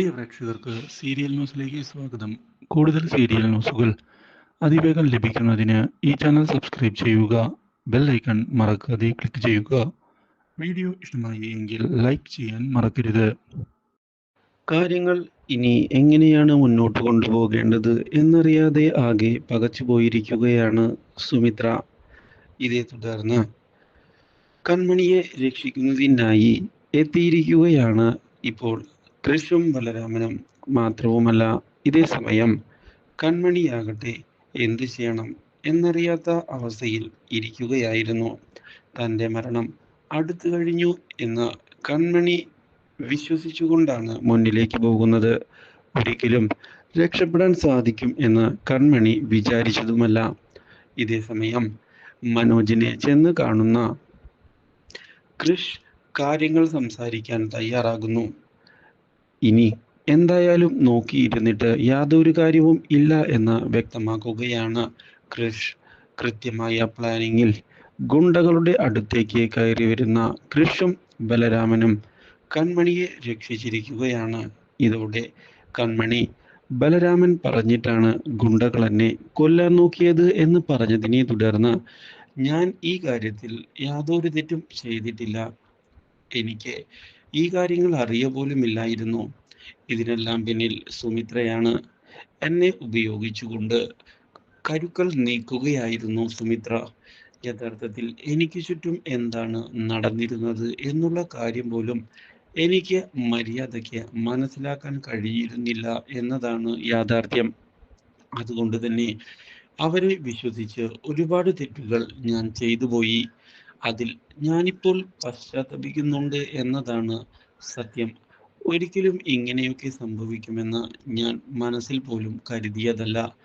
പ്രിയ പ്രേക്ഷകർക്ക് സീരിയൽ ന്യൂസിലേക്ക് സ്വാഗതം. കൂടുതൽ സീരിയൽ ന്യൂസുകൾ അതിവേഗം ലഭിക്കുന്നതിന് ഈ ചാനൽ സബ്സ്ക്രൈബ് ചെയ്യുക ബെൽ ഐക്കൺ മറക്കാതെ ക്ലിക്ക് ചെയ്യുക. വീഡിയോ ഇഷ്ടമായി എങ്കിൽ ലൈക്ക് ചെയ്യാൻ മറക്കരുത്. കാര്യങ്ങൾ ഇനി എങ്ങനെയാണ് മുന്നോട്ട് കൊണ്ടുപോകേണ്ടത് എന്നറിയാതെ ആകെ പകച്ചു പോയിരിക്കുകയാണ് സുമിത്ര. ഇതേ തുടർന്ന് കൺമണിയെ രക്ഷിക്കുന്നതിനായി എത്തിയിരിക്കുകയാണ് ഇപ്പോൾ കൃഷും ബലരാമനും മാത്രവുമല്ല ഇതേ സമയം കൺമണിയാകട്ടെ എന്തു ചെയ്യണം എന്നറിയാത്ത അവസ്ഥയിൽ ഇരിക്കുകയായിരുന്നു. തന്റെ മരണം അടുത്തു കഴിഞ്ഞു എന്ന് കൺമണി വിശ്വസിച്ചുകൊണ്ടാണ് മുന്നിലേക്ക് പോകുന്നത്. ഒരിക്കലും രക്ഷപ്പെടാൻ സാധിക്കും എന്ന് കൺമണി വിചാരിച്ചതുമല്ല. ഇതേ സമയം മനോജിനെ ചെന്ന് കാണുന്ന കൃഷ് കാര്യങ്ങൾ സംസാരിക്കാൻ തയ്യാറാകുന്നു. ഇനി എന്തായാലും നോക്കിയിരുന്നിട്ട് യാതൊരു കാര്യവും ഇല്ല എന്ന് വ്യക്തമാക്കുകയാണ് ക്രിഷ് കൃത്യമായ പ്ലാനിങ്ങിൽ ഗുണ്ടകളുടെ അടുത്തേക്ക് കയറി വരുന്ന കൃഷും ബലരാമനും കൺമണിയെ രക്ഷിച്ചിരിക്കുകയാണ്. ഇതോടെ കൺമണി ബലരാമൻ പറഞ്ഞിട്ടാണ് ഗുണ്ടകൾ എന്നെ കൊല്ലാൻ നോക്കിയത് എന്ന് പറഞ്ഞതിനെ തുടർന്ന് ഞാൻ ഈ കാര്യത്തിൽ യാതൊരു തെറ്റും ചെയ്തിട്ടില്ല. എനിക്ക് ഈ കാര്യങ്ങൾ അറിയ പോലുമില്ലായിരുന്നു. ഇതിനെല്ലാം പിന്നിൽ സുമിത്രയാണ്. എന്നെ ഉപയോഗിച്ചുകൊണ്ട് കരുക്കൾ നീക്കുകയായിരുന്നു സുമിത്ര. യഥാർത്ഥത്തിൽ എനിക്ക് ചുറ്റും എന്താണ് നടന്നിരുന്നത് എന്നുള്ള കാര്യം പോലും എനിക്ക് മര്യാദയ്ക്ക് മനസ്സിലാക്കാൻ കഴിയിരുന്നില്ല എന്നതാണ് യാഥാർത്ഥ്യം. അതുകൊണ്ട് തന്നെ അവരെ വിശ്വസിച്ച് ഒരുപാട് തെറ്റുകൾ ഞാൻ ചെയ്തു പോയി. അതിൽ ഞാനിപ്പോൾ പശ്ചാത്തപിക്കുന്നുണ്ട് എന്നതാണ് സത്യം. ഒരിക്കലും ഇങ്ങനെയൊക്കെ സംഭവിക്കുമെന്ന് ഞാൻ മനസ്സിൽ പോലും കരുതിയതല്ല.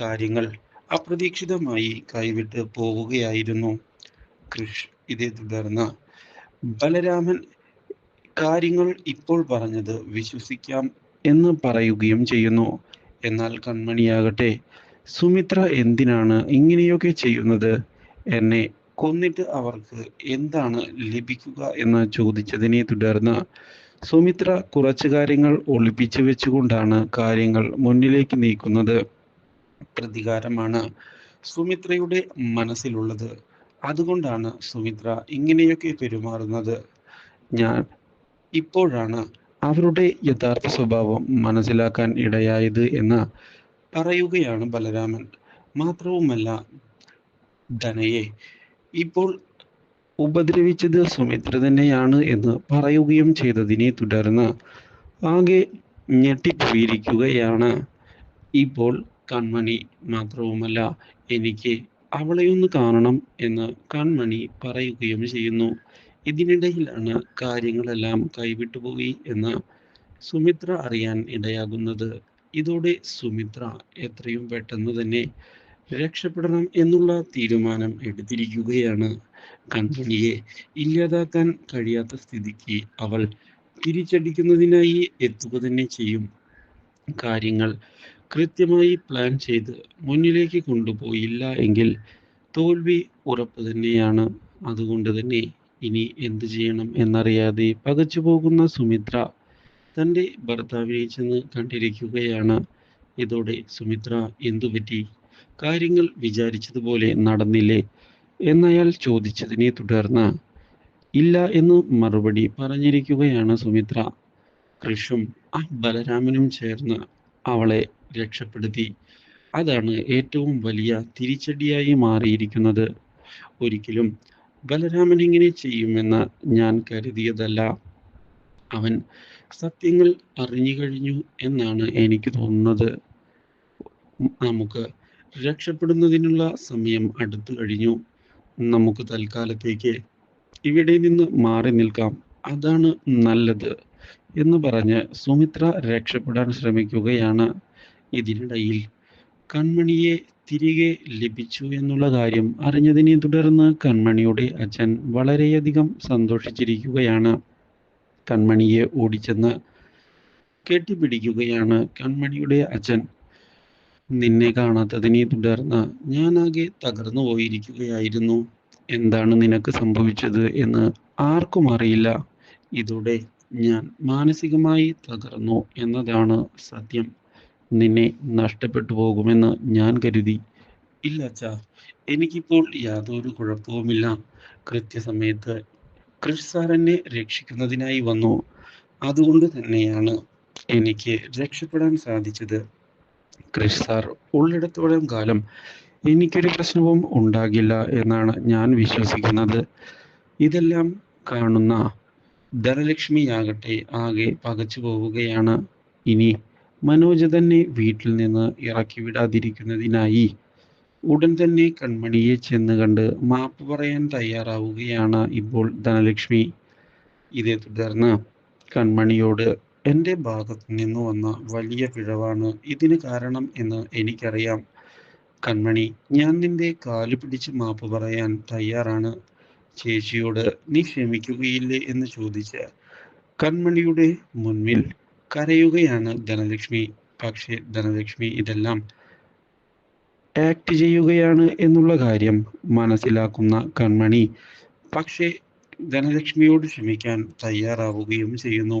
കാര്യങ്ങൾ അപ്രതീക്ഷിതമായി കൈവിട്ട് പോവുകയായിരുന്നു. കൃഷ് ഇതേ തുടർന്ന്. ബലരാമൻ കാര്യങ്ങൾ ഇപ്പോൾ പറഞ്ഞത് വിശ്വസിക്കാം എന്ന് പറയുകയും ചെയ്യുന്നു. എന്നാൽ കൺമണിയാകട്ടെ സുമിത്ര എന്തിനാണ് ഇങ്ങനെയൊക്കെ ചെയ്യുന്നത്? എന്നെ കൊന്നിട്ട് അവർക്ക് എന്താണ് ലഭിക്കുക എന്ന് ചോദിച്ചതിനെ തുടർന്ന് സുമിത്ര കുറച്ചു കാര്യങ്ങൾ ഒളിപ്പിച്ചു വെച്ചുകൊണ്ടാണ് കാര്യങ്ങൾ മുന്നിലേക്ക് നീക്കുന്നത്. പ്രതികാരമാണ് സുമിത്രയുടെ മനസ്സിലുള്ളത്. അതുകൊണ്ടാണ് സുമിത്ര ഇങ്ങനെയൊക്കെ പെരുമാറുന്നത്. ഞാൻ ഇപ്പോഴാണ് അവരുടെ യഥാർത്ഥ സ്വഭാവം മനസ്സിലാക്കാൻ ഇടയായത് എന്ന് പറയുകയാണ് ബലരാമൻ. മാത്രവുമല്ല ധനയെ ഇപ്പോൾ ഉപദ്രവിച്ചത് സുമിത്ര തന്നെയാണ് എന്ന് പറയുകയും ചെയ്തതിനെ തുടർന്ന് ആകെ ഞെട്ടിപ്പോയിരിക്കുകയാണ്. ഇപ്പോൾ കൺമണി മാത്രവുമല്ല എനിക്ക് അവളെ ഒന്ന് കാണണം എന്ന് കൺമണി പറയുകയും ചെയ്യുന്നു. ഇതിനിടയിലാണ് കാര്യങ്ങളെല്ലാം കൈവിട്ടുപോയി എന്ന് സുമിത്ര അറിയാൻ ഇടയാകുന്നത്. ഇതോടെ സുമിത്ര എത്രയും പെട്ടെന്ന് തന്നെ രക്ഷപ്പെടണം എന്നുള്ള തീരുമാനം എടുത്തിരിക്കുകയാണ് കൺമണിയെ ഇല്ലാതാക്കാൻ കഴിയാത്ത സ്ഥിതിക്ക് അവൾ തിരിച്ചടിക്കുന്നതിനായി എത്തുക തന്നെ ചെയ്യും. കാര്യങ്ങൾ കൃത്യമായി പ്ലാൻ ചെയ്ത് മുന്നിലേക്ക് കൊണ്ടുപോയില്ല എങ്കിൽ തോൽവി ഉറപ്പ് തന്നെയാണ്. അതുകൊണ്ട് തന്നെ ഇനി എന്തു ചെയ്യണം എന്നറിയാതെ പകച്ചു പോകുന്ന സുമിത്ര തന്റെ ഭർത്താവിനെ ചെന്ന് കണ്ടിരിക്കുകയാണ്. ഇതോടെ സുമിത്ര എന്തുപറ്റി? കാര്യങ്ങൾ വിചാരിച്ചതുപോലെ നടന്നില്ലേ? എന്നയാൾ ചോദിച്ചതിനെ തുടർന്ന് ഇല്ല എന്ന് മറുപടി പറഞ്ഞിരിക്കുകയാണ് സുമിത്ര. കൃഷും ആ ബലരാമനും ചേർന്ന് അവളെ രക്ഷപ്പെടുത്തി. അതാണ് ഏറ്റവും വലിയ തിരിച്ചടിയായി മാറിയിരിക്കുന്നത്. ഒരിക്കലും ബലരാമൻ ഇങ്ങനെ ചെയ്യുമെന്ന് ഞാൻ കരുതിയതല്ല. അവൻ സത്യങ്ങൾ അറിഞ്ഞു കഴിഞ്ഞു എന്നാണ് എനിക്ക് തോന്നുന്നത്. നമുക്ക് രക്ഷപ്പെടുന്നതിനുള്ള സമയം അടുത്തു കഴിഞ്ഞു. നമുക്ക് തൽക്കാലത്തേക്ക് ഇവിടെ നിന്ന് മാറി നിൽക്കാം. അതാണ് നല്ലത് എന്ന് പറഞ്ഞ് സുമിത്ര രക്ഷപ്പെടാൻ ശ്രമിക്കുകയാണ്. ഇതിനിടയിൽ കൺമണിയെ തിരികെ ലഭിച്ചു എന്നുള്ള കാര്യം അറിഞ്ഞതിനെ തുടർന്ന് കൺമണിയുടെ അച്ഛൻ വളരെയധികം സന്തോഷിച്ചിരിക്കുകയാണ്. കൺമണിയെ ഓടിച്ചെന്ന് കെട്ടിപ്പിടിക്കുകയാണ് കൺമണിയുടെ അച്ഛൻ. നിന്നെ കാണാത്തതിനെ തുടർന്ന് ഞാനാകെ തകർന്നു പോയിരിക്കുകയായിരുന്നു. എന്താണ് നിനക്ക് സംഭവിച്ചത് എന്ന് ആർക്കും അറിയില്ല. ഇതോടെ ഞാൻ മാനസികമായി തകർന്നു എന്നതാണ് സത്യം. നിന്നെ നഷ്ടപ്പെട്ടു പോകുമെന്ന് ഞാൻ കരുതി. ഇല്ല അച്ഛാ എനിക്കിപ്പോൾ യാതൊരു കുഴപ്പവുമില്ല. കൃത്യസമയത്ത് സാർ എന്നെ രക്ഷിക്കുന്നതിനായി വന്നു. അതുകൊണ്ട് തന്നെയാണ് എനിക്ക് രക്ഷപ്പെടാൻ സാധിച്ചത്. ക്രിഷ് സാർ ഉള്ളിടത്തോളം കാലം എനിക്കൊരു പ്രശ്നവും ഉണ്ടാകില്ല എന്നാണ് ഞാൻ വിശ്വസിക്കുന്നത്. ഇതെല്ലാം കാണുന്ന ധനലക്ഷ്മിയാകട്ടെ ആകെ പകച്ചു പോവുകയാണ്. ഇനി മനോജ് തന്നെ വീട്ടിൽ നിന്ന് ഇറക്കി വിടാതിരിക്കുന്നതിനായി ഉടൻ തന്നെ കൺമണിയെ ചെന്ന് കണ്ട് മാപ്പ് പറയാൻ തയ്യാറാവുകയാണ് ഇപ്പോൾ ധനലക്ഷ്മി. ഇതേ തുടർന്ന് കൺമണിയോട് എന്റെ ഭാഗത്ത് നിന്ന് വന്ന വലിയ പിഴവാണ് ഇതിന് കാരണം എന്ന് എനിക്കറിയാം. കൺമണി ഞാൻ നിന്റെ കാൽ പിടിച്ച് മാപ്പ് പറയാൻ തയ്യാറാണ്. ചേച്ചിയോട് നീ ക്ഷമിക്കുകയില്ലേ എന്ന് ചോദിച്ച കൺമണിയുടെ മുൻപിൽ കരയുകയാണ് ധനലക്ഷ്മി. പക്ഷേ ധനലക്ഷ്മി ഇതെല്ലാം ആക്ട് ചെയ്യുകയാണ് എന്നുള്ള കാര്യം മനസ്സിലാക്കുന്ന കൺമണി പക്ഷേ ധനലക്ഷ്മിയോട് ക്ഷമിക്കാൻ തയ്യാറാവുകയും ചെയ്യുന്നു.